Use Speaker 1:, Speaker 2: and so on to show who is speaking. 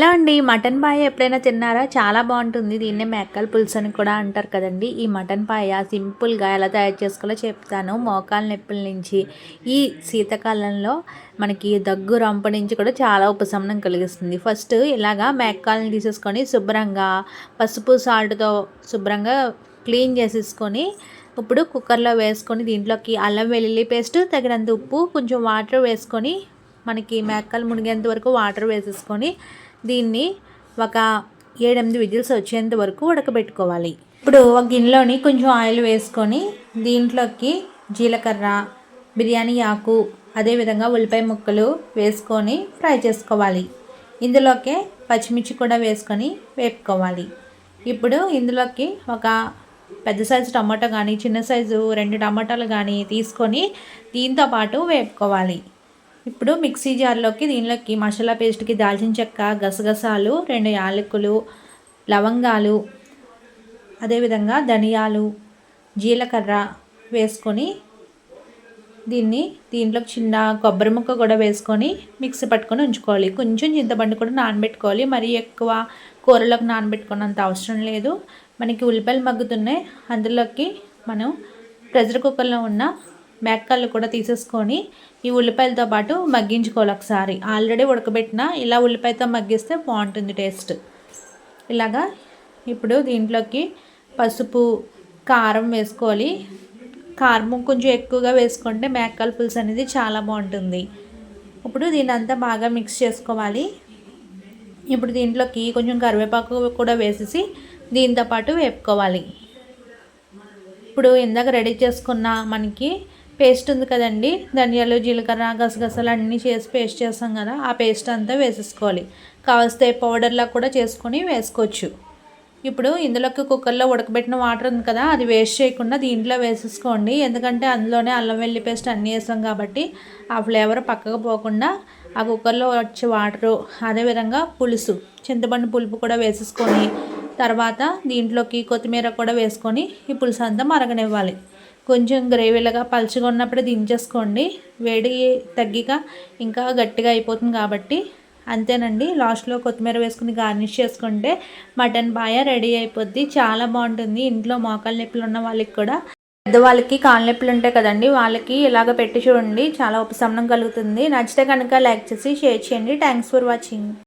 Speaker 1: Hello అండి? Mutton పాయ ఎప్పుడైనా తిన్నారా? చాలా బాగుంటుంది. దీన్నే మెక్కల పులుసు అని కూడా అంటారు కదండి. ఈ మటన్ పాయ సింపుల్గా ఎలా తయారు చేసుకోవాలో చెప్తాను. మోకాల నొప్పుల నుంచి ఈ శీతాకాలంలో మనకి దగ్గు రంప నుంచి కూడా చాలా ఉపశమనం కలిగిస్తుంది. ఫస్ట్ ఇలాగా మేకాలను తీసేసుకొని శుభ్రంగా పసుపు సాల్ట్తో శుభ్రంగా క్లీన్ చేసేసుకొని ఇప్పుడు కుక్కర్లో వేసుకొని దీంట్లోకి అల్లం వెల్లుల్లి పేస్ట్ తగినంత ఉప్పు కొంచెం వాటర్ వేసుకొని మనకి మేకలు మునిగేంత వరకు వాటర్ వేసేసుకొని దీన్ని ఒక ఏడెనిమిది విజిల్స్ వచ్చేంత వరకు ఉడకబెట్టుకోవాలి. ఇప్పుడు ఒక గిన్నెలోని కొంచెం ఆయిల్ వేసుకొని దీంట్లోకి జీలకర్ర బిర్యానీ ఆకు అదేవిధంగా ఉల్లిపాయ ముక్కలు వేసుకొని ఫ్రై చేసుకోవాలి. ఇందులోకే పచ్చిమిర్చి కూడా వేసుకొని వేపుకోవాలి. ఇప్పుడు ఇందులోకి ఒక పెద్ద సైజు టమాటో కానీ చిన్న సైజు రెండు టమాటాలు కానీ తీసుకొని దీంతో పాటు వేపుకోవాలి. ఇప్పుడు మిక్సీ జార్లోకి దీనిలోకి మసాలా పేస్ట్కి దాల్చిన చెక్క గసగసాలు రెండు యాలకులు లవంగాలు అదేవిధంగా ధనియాలు జీలకర్ర వేసుకొని దీన్ని దీంట్లో చిన్న కొబ్బరి ముక్క కూడా వేసుకొని మిక్సీ పట్టుకొని ఉంచుకోవాలి. కొంచెం చింతపండు కూడా నానబెట్టుకోవాలి. మరీ ఎక్కువ కూరలోకి నానబెట్టుకున్నంత అవసరం లేదు. మనకి ఉల్లిపాయలు మగ్గుతున్నాయి. అందులోకి మనం ప్రెషర్ కుక్కర్లో ఉన్న మెక్కలు కూడా తీసేసుకొని ఈ ఉల్లిపాయలతో పాటు మగ్గించుకోవాలి ఒకసారి. ఆల్రెడీ ఉడకబెట్టిన ఇలా ఉల్లిపాయతో మగ్గిస్తే బాగుంటుంది టేస్ట్. ఇలాగా ఇప్పుడు దీంట్లోకి పసుపు కారం వేసుకోవాలి. కారం కొంచెం ఎక్కువగా వేసుకుంటే మేకల పులుసు అనేది చాలా బాగుంటుంది. ఇప్పుడు దీని అంతా బాగా మిక్స్ చేసుకోవాలి. ఇప్పుడు దీంట్లోకి కొంచెం కరివేపాకు కూడా వేసేసి దీంతో పాటు వేపుకోవాలి. ఇప్పుడు ఇందాక రెడీ చేసుకున్న మనకి పేస్ట్ ఉంది కదండి. ధనియాలు జీలకర్ర గసగసాలు అన్నీ చేసి పేస్ట్ చేస్తాం కదా ఆ పేస్ట్ అంతా వేసేసుకోవాలి. కావస్తే పౌడర్లా కూడా చేసుకొని వేసుకోవచ్చు. ఇప్పుడు ఇందులోకి కుక్కర్లో ఉడకబెట్టిన వాటర్ ఉంది కదా అది వేస్ట్ చేయకుండా దీంట్లో వేసేసుకోండి. ఎందుకంటే అందులోనే అల్లం వెల్లి పేస్ట్ అన్నీ వేసాం కాబట్టి ఆ ఫ్లేవర్ పక్కకు పోకుండా ఆ కుక్కర్లో వచ్చే వాటరు అదేవిధంగా పులుసు చింతపండు పులుపు కూడా వేసేసుకొని తర్వాత దీంట్లోకి కొత్తిమీర కూడా వేసుకొని ఈ పులుసు అంతా మరగనివ్వాలి. కొంచెం గ్రేవీలుగా పలుచగా ఉన్నప్పుడు దించేసుకోండి. వేడి తగ్గిక ఇంకా గట్టిగా అయిపోతుంది కాబట్టి అంతేనండి. లాస్ట్లో కొత్తిమీర వేసుకుని గార్నిష్ చేసుకుంటే మటన్ బాయ రెడీ అయిపోద్ది. చాలా బాగుంటుంది. ఇంట్లో మోకాలు నొప్పులు ఉన్న వాళ్ళకి కూడా. పెద్దవాళ్ళకి కాళ్ళ నొప్పులు ఉంటాయి కదండి. వాళ్ళకి ఇలాగ పెట్టి చూడండి. చాలా ఉపశమనం కలుగుతుంది. నచ్చితే కనుక లైక్ చేసి షేర్ చేయండి. Thanks for watching.